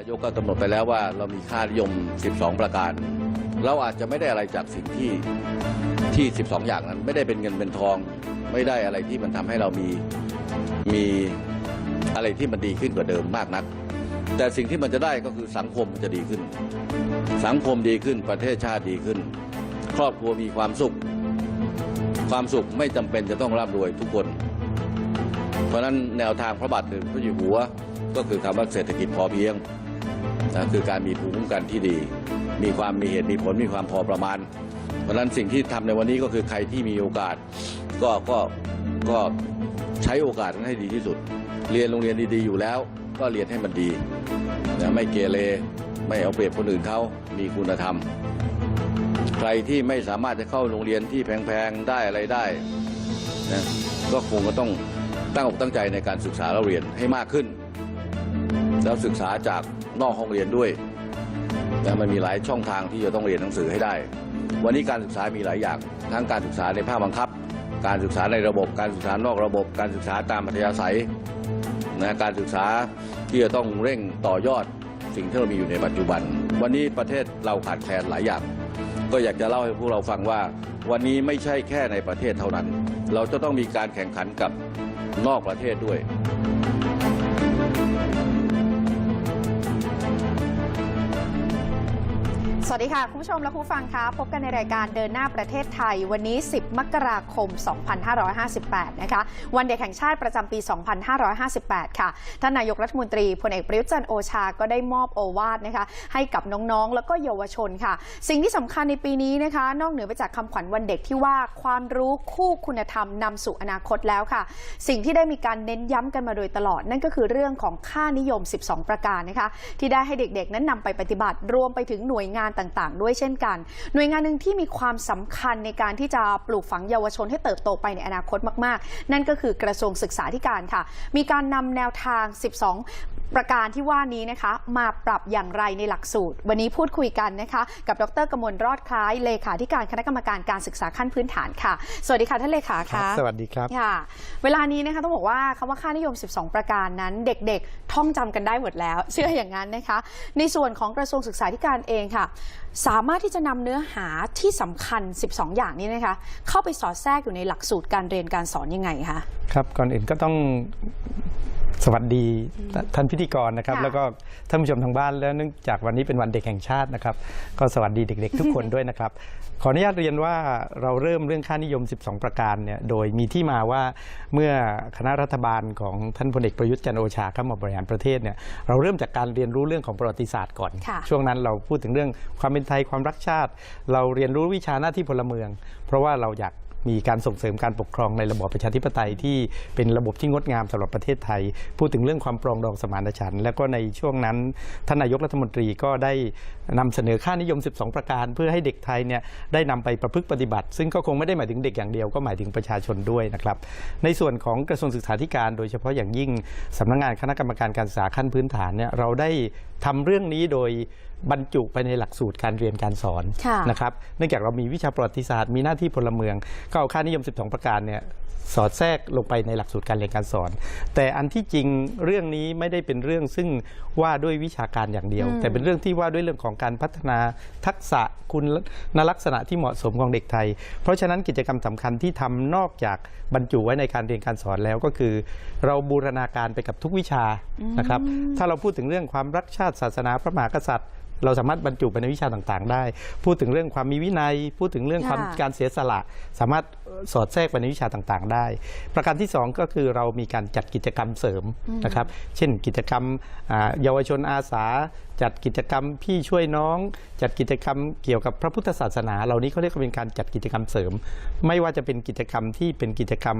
ายกก็กำหนดไปแล้วว่าเรามีค่านิยม 12 ประการ เราอาจจะไม่ได้อะไรจากสิ่งที่ที่ 12 อย่างนั้น ไม่ได้เป็นเงินเป็นทอง ไม่ได้อะไรที่มันทำให้เรามีมีอะไรที่มันดีขึ้นกว่าเดิมมากนัก แต่สิ่งที่มันจะได้ก็คือสังคมจะดีขึ้น สังคมดีขึ้นประเทศชาติดีขึ้น ครอบครัวมีความสุข ความสุขไม่จำเป็นจะต้องร่ำรวยทุกคน เพราะฉะนั้นแนวทางพระบาทสมเด็จพระจ้าอยู่หัวก็คือคำว่าเศรษฐกิจพอเพียง นะคือการมีภูมิคุ้มกันที่ดี มีความมีเหตุมีผลมีความพอประมาณ เพราะฉะนั้นสิ่งที่ทำในวันนี้ก็คือใครที่มีโอกาส ก็ก็ก็ใช้โอกาสนั้นให้ดีที่สุด เรียนโรงเรียนดีๆอยู่แล้ว ก็เรียนให้มันดีนะไม่เกเรไม่เอาเปรียบคนอื่นเขามีคุณธรรม ใครที่ไม่สามารถจะเข้าโรงเรียนที่แพงๆได้อะไรได้นะก็คงจะต้องตั้งอกตั้งใจในการศึกษาเราเรียนให้มากขึ้น แล้วศึกษาจาก นอกห้องเรียนด้วยนะมันมีหลายช่องทางที่จะต้องเรียนหนังสือให้ได้ วันนี้การศึกษามีหลายอย่าง ทั้งการศึกษาในภาคบังคับ การศึกษาในระบบ การศึกษานอกระบบ การศึกษาตามอัธยาศัยนะการศึกษาที่จะต้องเร่งต่อยอดสิ่งที่เรามีอยู่ในปัจจุบัน วันนี้ประเทศเราขาดแคลนหลายอย่าง ก็อยากจะเล่าให้พวกเราฟังว่า วันนี้ไม่ใช่แค่ในประเทศเท่านั้น เราจะต้องมีการแข่งขันกับนอกประเทศด้วย สวัสดีค่ะ คุณผู้ชมและผู้ฟังคะพบกันในรายการเดินหน้าประเทศไทย วันนี้ 10 มกราคม 2558 นะคะ วันเด็กแห่งชาติประจำปี 2558 ค่ะ ท่านนายกรัฐมนตรีพลเอกประยุทธ์จันโอชาก็ได้มอบโอวาทนะคะ ให้กับน้องๆ แล้วก็เยาวชนค่ะ สิ่งที่สำคัญในปีนี้นะคะ นอกเหนือไปจากคำขวัญวันเด็กที่ว่าความรู้คู่คุณธรรมนำสู่อนาคตแล้วค่ะ สิ่งที่ได้มีการเน้นย้ำกันมาโดยตลอด นั่นก็คือเรื่องของค่านิยม 12 ประการนะคะ ที่ได้ให้เด็กๆ นั้นนำไปปฏิบัติรวมไปถึงหน่วยงานต่างๆ ด้วยเช่นกัน หน่วยงานหนึ่งที่มีความสำคัญในการที่จะปลูกฝังเยาวชนให้เติบโตไปในอนาคตมาก ๆ นั่นก็คือกระทรวงศึกษาธิการค่ะ มีการนำแนวทาง 12 ประการที่ว่านี้นะคะ มาปรับอย่างไรในหลักสูตร วันนี้พูดคุยกันนะคะ กับดรกมลรอดคล้ายเลขาธิการคณะกรรมการการศึกษาขั้นพื้นฐานค่ะ สวัสดีค่ะท่านเลขาครัค่ะบสวัสดีครับค่ะ เวลานี้นะคะต้องบอกว่าคำว่าค่านิยม 12 ประการนั้น เด็กๆ ท่องจำกันได้หมดแล้ว เชื่ออย่างนั้นนะคะ ในส่วนของกระทรวงศึกษาธิการเองค่ะ สามารถที่จะนำเนื้อหาที่สำคัญ 12 อย่างนี้นะคะ เข้าไปสอดแทรกอยู่ในหลักสูตรการเรียนการสอนยังไงคะครับก่อนอื่นก็ต้อง สวัสดีท่านพิธีกรนะครับค่ะแล้วก็ท่านผู้ชมทางบ้านแล้วเนื่องจากวันนี้เป็นวันเด็กแห่งชาตินะครับ ก็สวัสดีเด็ก ๆ ทุกคนด้วยนะครับ ขออนุญาตเรียนว่าเราเริ่มเรื่องค่านิยม 12 ประการเนี่ยโดยมีที่มาว่าเมื่อคณะรัฐบาลของท่านพลเอกประยุทธ์จันทร์โอชาเข้ามาบริหารประเทศเนี่ยเราเริ่มจากการเรียนรู้เรื่องของประวัติศาสตร์ก่อนค่ะช่วงนั้นเราพูดถึงเรื่องความเป็นไทยความรักชาติ เราเรียนรู้วิชาหน้าที่พลเมือง เพราะว่าเราอยาก มีการส่งเสริมการปกครองในระบอบประชาธิปไตยที่เป็นระบบที่งดงามสำหรับประเทศไทย พูดถึงเรื่องความปรองดองสมานฉันท์แล้วก็ในช่วงนั้นท่านนายกรัฐมนตรีก็ได้นำเสนอค่านิยม 12 ประการ เพื่อให้เด็กไทยเนี่ยได้นำไปประพฤติปฏิบัติ ซึ่งก็คงไม่ได้หมายถึงเด็กอย่างเดียวก็หมายถึงประชาชนด้วยนะครับในส่วนของกระทรวงศึกษาธิการ โดยเฉพาะอย่างยิ่งสำนักงานคณะกรรมการการศึกษาขั้นพื้นฐานเนี่ยเราได้ทำเรื่องนี้โดย บรรจุไปในหลักสูตรการเรียนการสอนค่ะนะครับเนื่องจากเรามีวิชาประวัติศาสตร์มีหน้าที่พลเมือง ก็เอาค่านิยม 12 ประการเนี่ยสอดแทรกลงไปในหลักสูตรการเรียนการสอน แต่อันที่จริงเรื่องนี้ไม่ได้เป็นเรื่องซึ่งว่าด้วยวิชาการอย่างเดียวอืมแต่เป็นเรื่องที่ว่าด้วยเรื่องของการพัฒนาทักษะคุณลักษณะที่เหมาะสมของเด็กไทย เพราะฉะนั้นกิจกรรมสำคัญที่ทำนอกจากบรรจุไว้ในการเรียนการสอนแล้วก็คือ เราบูรณาการไปกับทุกวิชานะครับ ถ้าเราพูดถึงเรื่องความรักชาติศาสนาพระมหากษัตริย์ เราสามารถบรรจุไปในวิชาต่างๆ ได้ พูดถึงเรื่องความมีวินัย พูดถึงเรื่องความค่ะการเสียสละ สามารถสอดแทรกไปในวิชาต่างๆ ได้ ประการที่ 2 ก็คือเรามีการจัดกิจกรรมเสริมนะครับ เช่นกิจกรรมอ่าเยาวชนอาสา จัดกิจกรรมพี่ช่วยน้อง จัดกิจกรรมเกี่ยวกับพระพุทธศาสนา เหล่านี้เขาเรียกว่าเป็นการจัดกิจกรรมเสริม ไม่ว่าจะเป็นกิจกรรมที่เป็นกิจกรรม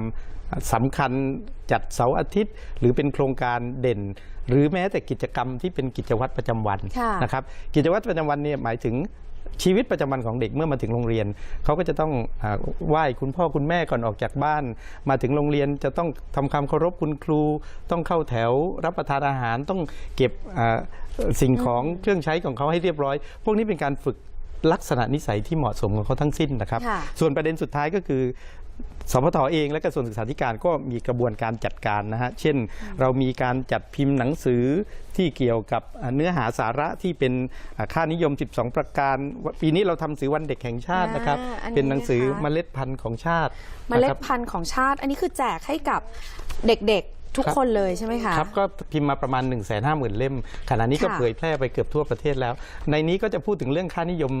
สำคัญจัดเสาร์อาทิตย์ หรือเป็นโครงการเด่น หรือแม้แต่กิจกรรมที่เป็นกิจวัตรประจำวันค่ะนะครับกิจวัตรประจำวันเนี่ยหมายถึง ชีวิตประจำวันของเด็กเมื่อมาถึงโรงเรียน เขาก็จะต้องอาไหว้คุณพ่อคุณแม่ก่อนออกจากบ้าน มาถึงโรงเรียนจะต้องทำความเคารพคุณครู ต้องเข้าแถวรับประทานอาหารต้องเก็บอ่าสิ่งของเครื่องใช้ของเขาให้เรียบร้อย พวกนี้เป็นการฝึกลักษณะนิสัยที่เหมาะสมของเขาทั้งสิ้นนะครับค่ะส่วนประเด็นสุดท้ายก็คือ สพทเองและกระทรวงศึกษาธิการก็มีกระบวนการจัดการนะฮะ เช่น เรามีการจัดพิมพ์หนังสือที่เกี่ยวกับอ่าเนื้อหาสาระที่เป็นอ่าค่านิยม 12 ประการ ปีนี้เราทำสื่อวันเด็กแห่งชาตินะครับอ่าอันนี้เป็นหนังสือนะคะเมล็ดพันธุ์ของชาติเมล็นะคดรับพันธุ์ของชาติ อันนี้คือแจกให้กับเด็กๆทุกครับคนเลยใช่ไหมคะครับก็พิมพ์มาประมาณ 1 5 0 0 0 0 เล่ม ขณะนี้ก็ค่ะเผยแพร่ไปเกือบทั่วประเทศแล้ว ในนี้ก็จะพูดถึงเรื่องค่านิยม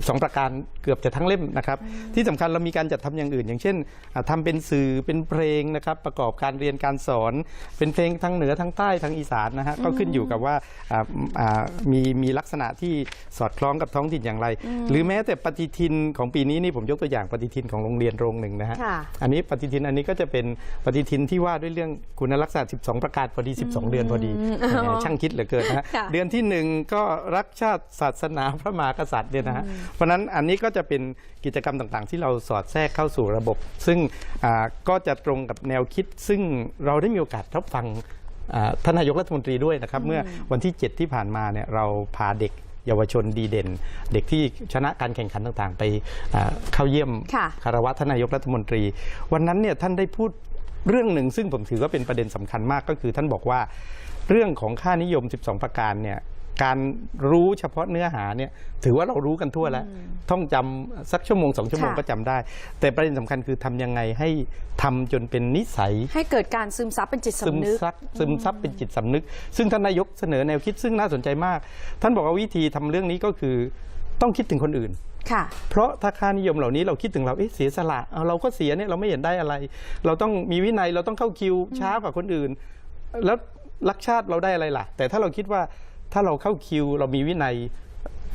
12 ประการเกือบจะทั้งเล่มนะครับ ที่สำคัญเรามีการจัดทำอย่างอื่น อย่างเช่นอ่าทำเป็นสื่อเป็นเพลงนะครับ ประกอบการเรียนการสอน เป็นเพลงทั้งเหนือทั้งใต้ทั้งอีสานนะฮะก็ขึ้นอยู่กับว่าอ่าอ่ามีมีลักษณะที่สอดคล้องกับท้องถิ่นอย่างไร หรือแม้แต่ปฏิทินของปีนี้นี่ผมยกตัวอย่างปฏิทินของโรงเรียนโรงหนึ่งนะฮะค่ะอันนี้ปฏิทินอันนี้ก็จะเป็นปฏิทินที่ว่าด้วยเรื่องคุณลักษณะ 12 ประการพอดี 12 เดือนพอดีอ๋อแหมช่างคิดเหลือเกินนะฮะค่ะเดือนที่หนึ่งก็รักชาติศาสนาพระมหากษัตริย์เนี่ยนะฮะเพราะฉะนั้นอันนี้ก็จะเป็นกิจกรรมต่างๆ ที่เราสอดแทรกเข้าสู่ระบบ ซึ่งอ่าก็จะตรงกับแนวคิด ซึ่งเราได้มีโอกาสรับฟังอ่าท่านนายกรัฐมนตรีด้วยนะครับ เมื่อวันที่ 7 ที่ผ่านมาเนี่ยเราพาเด็กเยาวชนดีเด่น เด็กที่ชนะการแข่งขันต่างๆ ไปอ่าเข้าเยี่ยมค่ะคารวะท่านนายกรัฐมนตรี วันนั้นเนี่ยท่านได้พูดเรื่องหนึ่งซึ่งผมถือว่าเป็นประเด็นสำคัญมากก็คือท่านบอกว่าเรื่องของค่านิยม 12 ประการเนี่ย การรู้เฉพาะเนื้อหาเนี่ยถือว่าเรารู้กันทั่วแล้ว ท่องจำสักชั่วโมงสองชั่วโมงค่ะก็จำได้ แต่ประเด็นสำคัญคือทำยังไงให้ทำจนเป็นนิสัย ให้เกิดการซึมซับเป็นจิตซึมสำนึกซับซึมซับเป็นจิตสำนึก ซึ่งท่านนายกเสนอแนวคิดซึ่งน่าสนใจมาก ท่านบอกว่าวิธีทำเรื่องนี้ก็คือต้องคิดถึงคนอื่นค่ะเพราะถ้าค่านิยมเหล่านี้เราคิดถึงเราเอ๊ะเสียสละเอาเราก็เสียเนี่ยเราไม่เห็นได้อะไร เราต้องมีวินัยเราต้องเข้าคิวช้ากว่าคนอื่น แล้วรักชาติเราได้อะไรล่ะ แต่ถ้าเราคิดว่า ถ้าเราเข้าคิว เรามีวินัย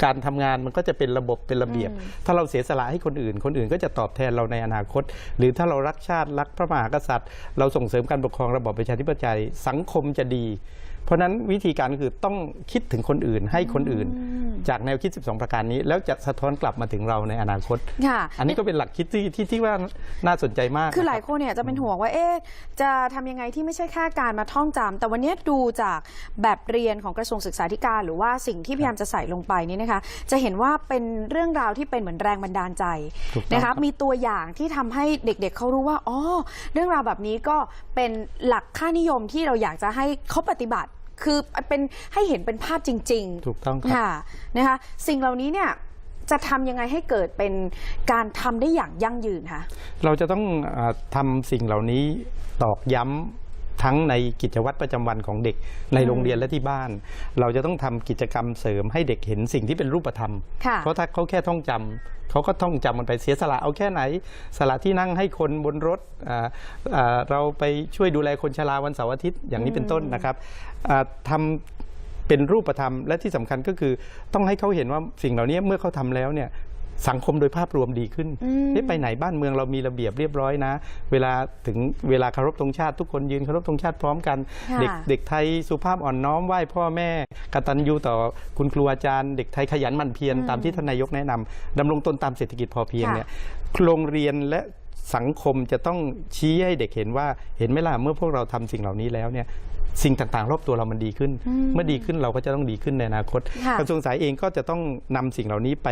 การทำงานมันก็จะเป็นระบบเป็นระเบียบ ถ้าเราเสียสละให้คนอื่น คนอื่นก็จะตอบแทนเราในอนาคต หรือถ้าเรารักชาติรักพระมหากษัตริย์ เราส่งเสริมการปกครองระบอบประชาธิปไตยสังคมจะดี เพราะฉะนั้นวิธีการคือต้องคิดถึงคนอื่นให้คนอื่น จากแนวคิด 12 ประการนี้ แล้วจะสะท้อนกลับมาถึงเราในอนาคตค่ะอันนี้ก็เป็นหลักคิดที่ที่ที่ว่าน่าสนใจมาก คือหลายนะรับคนเนี่ยจะเป็นห่วงว่าเอ๊ะจะทำยังไงที่ไม่ใช่แค่การมาท่องจำแต่วันนี้ดูจากแบบเรียนของกระทรวงศึกษาธิการ หรือว่าสิ่งที่พยายามจะใส่ลงไปนี่นะคะ จะเห็นว่าเป็นเรื่องราวที่เป็นเหมือนแรงบันดาลใจถูกต้องนะครัคะบมีตัวอย่างที่ทำให้เด็กๆเขารู้ว่าอ๋อเรื่องราวแบบนี้ก็เป็นหลักค่านิยมที่เราอยากจะให้เขาปฏิบัติ คือเป็นให้เห็นเป็นภาพจริง ๆ ถูกต้องครับค่ะนะคะสิ่งเหล่านี้เนี่ยจะทำยังไงให้เกิดเป็นการทำได้อย่างยั่งยืนคะเราจะต้องเออทำสิ่งเหล่านี้ตอกย้ำ ทั้งในกิจวัตรประจำวันของเด็กในโรงเรียนและที่บ้าน เราจะต้องทำกิจกรรมเสริมให้เด็กเห็นสิ่งที่เป็นรูปธรรมค่ะเพราะถ้าเขาแค่ท่องจำเขาก็ท่องจำมันไปเสียสละเอาแค่ไหน สละที่นั่งให้คนบนรถอ่าอ่าเราไปช่วยดูแลคนชราวันเสาร์อาทิตย์อย่างนี้เป็นต้นนะครับอ่าทำเป็นรูปธรรมและที่สำคัญก็คือต้องให้เขาเห็นว่าสิ่งเหล่านี้เมื่อเขาทำแล้วเนี่ย สังคมโดยภาพรวมดีขึ้นอืมเอ๊ะไปไหนบ้านเมืองเรามีระเบียบเรียบร้อยนะ เวลาถึงเวลาเคารพธงชาติทุกคนยืนเคารพธงชาติพร้อมกันค่ะเด็กเด็กไทยสุภาพอ่อนน้อมไหว้พ่อแม่กตัญญูต่อคุณครูอาจารย์ เด็กไทยขยันหมั่นเพียรตามที่ท่านนายกแนะนำดำรงตนตามเศรษฐกิจพอเพียงค่ะเนี่ยโรงเรียนและสังคมจะต้องชี้ให้เด็กเห็นว่าเห็นไหมล่ะเมื่อพวกเราทำสิ่งเหล่านี้แล้วเนี่ยสิ่งต่างๆ รอบตัวเรามันดีขึ้น เมื่อดีขึ้นเราก็จะต้องดีขึ้นในอนาคตค่ะกระทรวงสายเองก็จะต้องนำสิ่งเหล่านี้ไป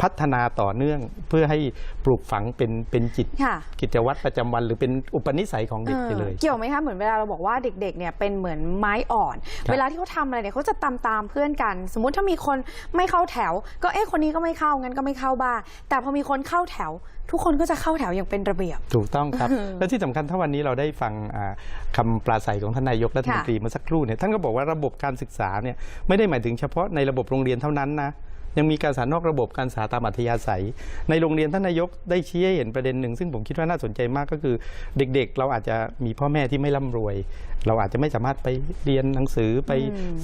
พัฒนาต่อเนื่องเพื่อให้ปลูกฝังเป็นเป็นจิต ค่ะ กิจวัตรประจำวันหรือเป็นอุปนิสัยของเด็กไปเลยเออเกี่ยวไหมคะเหมือนเวลาเราบอกว่าเด็กๆเนี่ยเป็นเหมือนไม้อ่อน ครับ เวลาที่เขาทำอะไรเนี่ยเขาจะตามตามๆเพื่อนกัน สมมุติถ้ามีคนไม่เข้าแถว ก็เอ๊ะคนนี้ก็ไม่เข้างั้นก็ไม่เข้าบ้างแต่พอมีคนเข้าแถว ทุกคนก็จะเข้าแถวอย่างเป็นระเบียบ ถูกต้องครับ และที่สำคัญถ้าวันนี้เราได้ฟังอ่าคำปราศัยของท่านนายกรัฐมนตรีเมื่อสักครู่เนี่ยท่านก็บอกว่าระบบการศึกษาเนี่ยไม่ได้หมายถึงเฉพาะในระบบโรงเรียนเท่านั้นนะ ยังมีการสานนอกระบบการศึกษาตามอัธยาศัย ในโรงเรียนท่านนายกได้ชี้ให้เห็นประเด็นหนึ่งซึ่งผมคิดว่าน่าสนใจมากก็คือเด็กๆ เราอาจจะมีพ่อแม่ที่ไม่ร่ำรวย เราอาจจะไม่สามารถไปเรียนหนังสือไป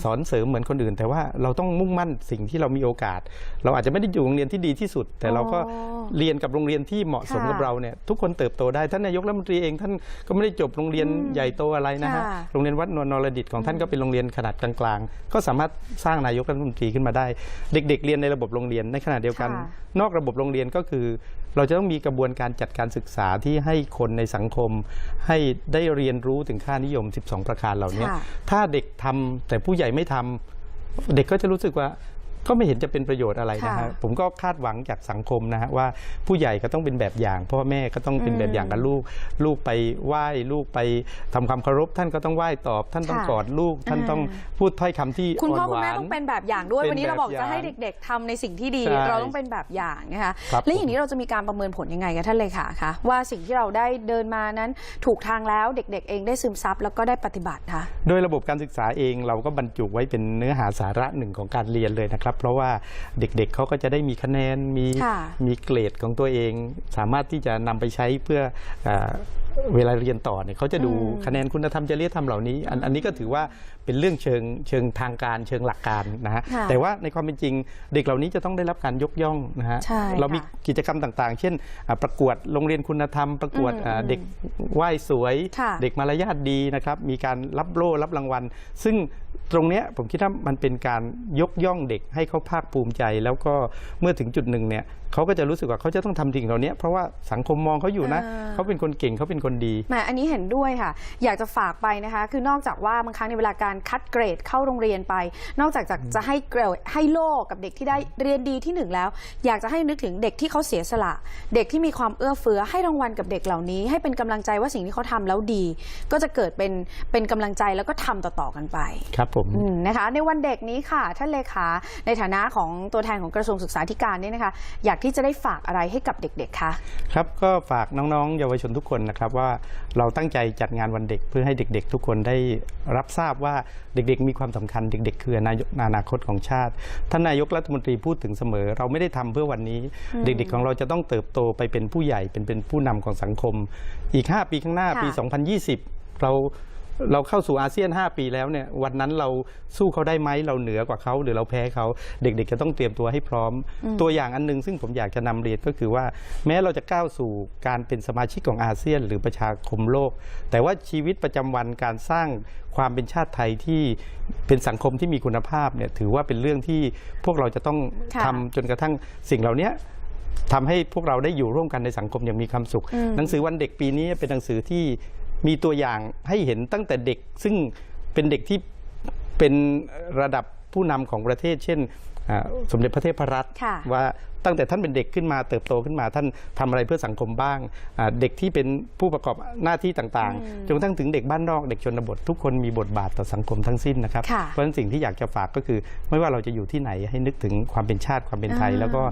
สอนเสริมเหมือนคนอื่น แต่ว่าเราต้องมุ่งมั่นสิ่งที่เรามีโอกาส เราอาจจะไม่ได้อยู่โรงเรียนที่ดีที่สุด แต่เราก็อ๋อเรียนกับโรงเรียนที่เหมาะสมกับค่ะเราเนี่ยทุกคนเติบโตได้ท่านนายกรัฐมนตรีเองท่านก็ไม่ได้จบโรงเรียนใหญ่โตอะไรนะฮะค่ะโรงเรียนวัดนวลนรดิตของท่านก็เป็นโรงเรียนขนาดกลางๆ ก็สามารถสร้างนายกรัฐมนตรีขึ้นมาได้ เด็ก ๆ เรียนในระบบโรงเรียนในขณะเดียวกันค่ะนอกระบบโรงเรียนก็คือ เราจะต้องมีกระบวนการจัดการศึกษาที่ให้คนในสังคม ให้ได้เรียนรู้ถึงค่านิยม 12 ประการเหล่านี้ค่ะถ้าเด็กทำแต่ผู้ใหญ่ไม่ทำเด็กก็จะรู้สึกว่า ก็ไม่เห็นจะเป็นประโยชน์อะไรนะค่ะฮะผมก็คาดหวังจากสังคมนะฮะว่าผู้ใหญ่ก็ต้องเป็นแบบอย่างพ่อแม่ก็ต้องเป็นแบบอย่างกับลูก ลูกไปไหว้ลูกไปทำความเคารพท่านก็ต้องไหว้ตอบ ท่านต้องค่ะกอดลูก ท่านต้องพูดถ้อยคำที่คุณพ่ออ่อนหคุณวาแม่นต้องเป็นแบบอย่างด้วยเป็นวันนี้เราบอกแบบจะให้อย่างเด็ก ๆทำในสิ่งที่ดีใช่เราต้องเป็นแบบอย่างนะคะครับและอย่างนี้เราจะมีการประเมินผลยังไงกันท่านเลยค่ะคะว่าสิ่งที่เราได้เดินมานั้นถูกทางแล้วเด็ก ๆ เองได้ซึมซับแล้วก็ได้ปฏิบัติค่ะโดยระบบการศึกษาเองเราก็บรรจุไว้เป็นเนื้อหาสาระหนึ่งของการเรียนเลยนะครับเพราะว่าเด็กๆเขาก็จะได้มีคะแนนมีค่ะมีเกรดของตัวเอง สามารถที่จะนำไปใช้เพื่อ เออเวลาเรียนต่อเนี่ยเขาจะดูอืมคะแนนคุณธรรมจริยธรรมเหล่านี้อันอันนี้ก็ถือว่าเป็นเรื่องเชิงเชิงทางการเชิงหลักการนะฮะค่ะแต่ว่าในความเป็นจริงเด็กเหล่านี้จะต้องได้รับการยกย่องนะฮะใช่เรามีค่ะกิจกรรมต่างๆ เช่นอ่าประกวดโรงเรียนคุณธรรม ประกวดอืมอ่าอืมเด็กไหว้สวยค่ะเด็กมารยาทดีนะครับมีการรับโล่รับรางวัล ซึ่งตรงเนี้ยผมคิดว่ามันเป็นการยกย่องเด็กให้เขาภาคภูมิใจ แล้วก็เมื่อถึงจุดหนึ่งเนี่ยเขาก็จะรู้สึกว่าเขาจะต้องทำสิ่งเหล่านี้เพราะว่าสังคมมองเขาอยู่นะอ่าเขาเป็นคนเก่งเขาเป็นคนดีแหมอันนี้เห็นด้วยค่ะ อยากจะฝากไปนะคะ คือนอกจากว่าบางครั้งในเวลาการคัดเกรดเข้าโรงเรียนไป นอกจากจะจะให้เกรดให้โล่กับเด็กที่ได้เรียนดีที่หนึ่งแล้ว อยากจะให้นึกถึงเด็กที่เขาเสียสละ เด็กที่มีความเอื้อเฟื้อให้รางวัลกับเด็กเหล่านี้ ให้เป็นกำลังใจว่าสิ่งที่เขาทำแล้วดี ก็จะเกิดเป็นเป็นกำลังใจแล้วก็ทำต่อๆกันไปครับผมอืมนะคะ ในวันเด็กนี้ค่ะท่านเลขาในฐานะของตัวแทนของกระทรวงศึกษาธิการเนี่ยนะคะอยากที่จะได้ฝากอะไรให้กับเด็กๆคะครับก็ฝากน้องๆ เยาวชนทุกคนนะครับว่าเราตั้งใจจัดงานวันเด็กเพื่อให้เด็ก ๆ ทุกคนได้รับทราบว่าเด็กๆ มีความสำคัญเด็ก ๆ คืออนายกอนาคตของชาติท่านนายกรัฐมนตรีพูดถึงเสมอ เราไม่ได้ทำเพื่อวันนี้ เด็กๆของเราจะต้องเติบโตไปเป็นผู้ใหญ่เป็นเป็นผู้นำของสังคม อีก 5 ปีข้างหน้าค่ะปี 2020 เรา เราเข้าสู่อาเซียน 5 ปีแล้วเนี่ยวันนั้นเราสู้เขาได้ไหมเราเหนือกว่าเขาหรือเราแพ้เขาเด็กๆจะต้องเตรียมตัวให้พร้อม ตัวอย่างอันหนึง ซึ่งผมอยากจะนำเรียนก็คือว่า แม้เราจะก้าวสู่การเป็นสมาชิกของอาเซียน หรือประชาคมโลก แต่ว่าชีวิตประจำวันการสร้างความเป็นชาติไทยที่เป็นสังคมที่มีคุณภาพเนี่ยถือว่าเป็นเรื่องที่พวกเราจะต้องค่ะทำจนกระทั่งสิ่งเหล่านี้ทำให้พวกเราได้อยู่ร่วมกันในสังคมอย่างมีความสุขอืมหนังสือวันเด็กปีนี้เป็นหนังสือที่ มีตัวอย่างให้เห็นตั้งแต่เด็ก ซึ่งเป็นเด็กที่เป็นระดับผู้นำของประเทศ เช่นอ่าสมเด็จพระเทพรัตน์ค่ะว่าตั้งแต่ท่านเป็นเด็กขึ้นมาเติบโตขึ้นมา ท่านทำอะไรเพื่อสังคมบ้างอ่าเด็กที่เป็นผู้ประกอบหน้าที่ต่างอืมๆจนกระทั่งถึงเด็กบ้านนอกเด็กชนบท ทุกคนมีบทบาทต่อสังคมทั้งสิ้นนะครับค่ะเพราะฉะนั้นสิ่งที่อยากจะฝากก็คือ ไม่ว่าเราจะอยู่ที่ไหนให้นึกถึงความเป็นชาติความเป็นไทยอ่าแล้วก็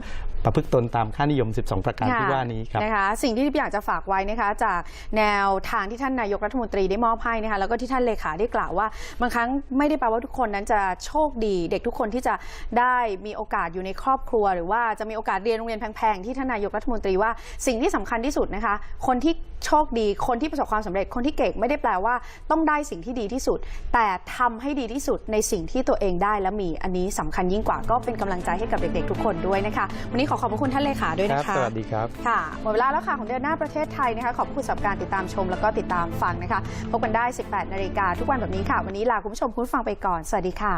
ประพฤติตนตามค่านิยม 12 ประการที่ว่านี้ครับนะคะสิ่งที่อยากจะฝากไว้นะคะจากแนวทางที่ท่านนายกรัฐมนตรีได้มอบให้นะคะแล้วก็ที่ท่านเลขาได้กล่าวว่าบางครั้งไม่ได้แปลว่าทุกคนนั้นจะโชคดี เด็กทุกคนที่จะได้มีโอกาสอยู่ในครอบครัว หรือว่าจะมีโอกาสเรียนโรงเรียนแพงๆที่ท่านนายกรัฐมนตรีว่าสิ่งที่สำคัญที่สุดนะคะ คนที่โชคดีคนที่ประสบความสำเร็จคนที่เก่งไม่ได้แปลว่า ต้องได้สิ่งที่ดีที่สุด แต่ทำให้ดีที่สุดในสิ่งที่ตัวเองได้และมีอันนี้สำคัญยิ่งกว่าก็เป็นกำลังใจให้กับเด็กๆ ทุกคนด้วยนะคะ วันนี้ขอขอบพระคุณท่านเลขาด้วยครันะบคะสวัสดีครับค่ะหมดเวลาแล้วค่ะของเดือนหน้าประเทศไทยนะคะขอบคุณสำหรับการติดตามชมแล้วก็ติดตามฟังนะคะพบกันได้ 18นาฬิกาทุกวันแบบนี้ค่ะ วันนี้ลาคุณผู้ชมคุณผู้ฟังไปก่อน สวัสดีค่ะ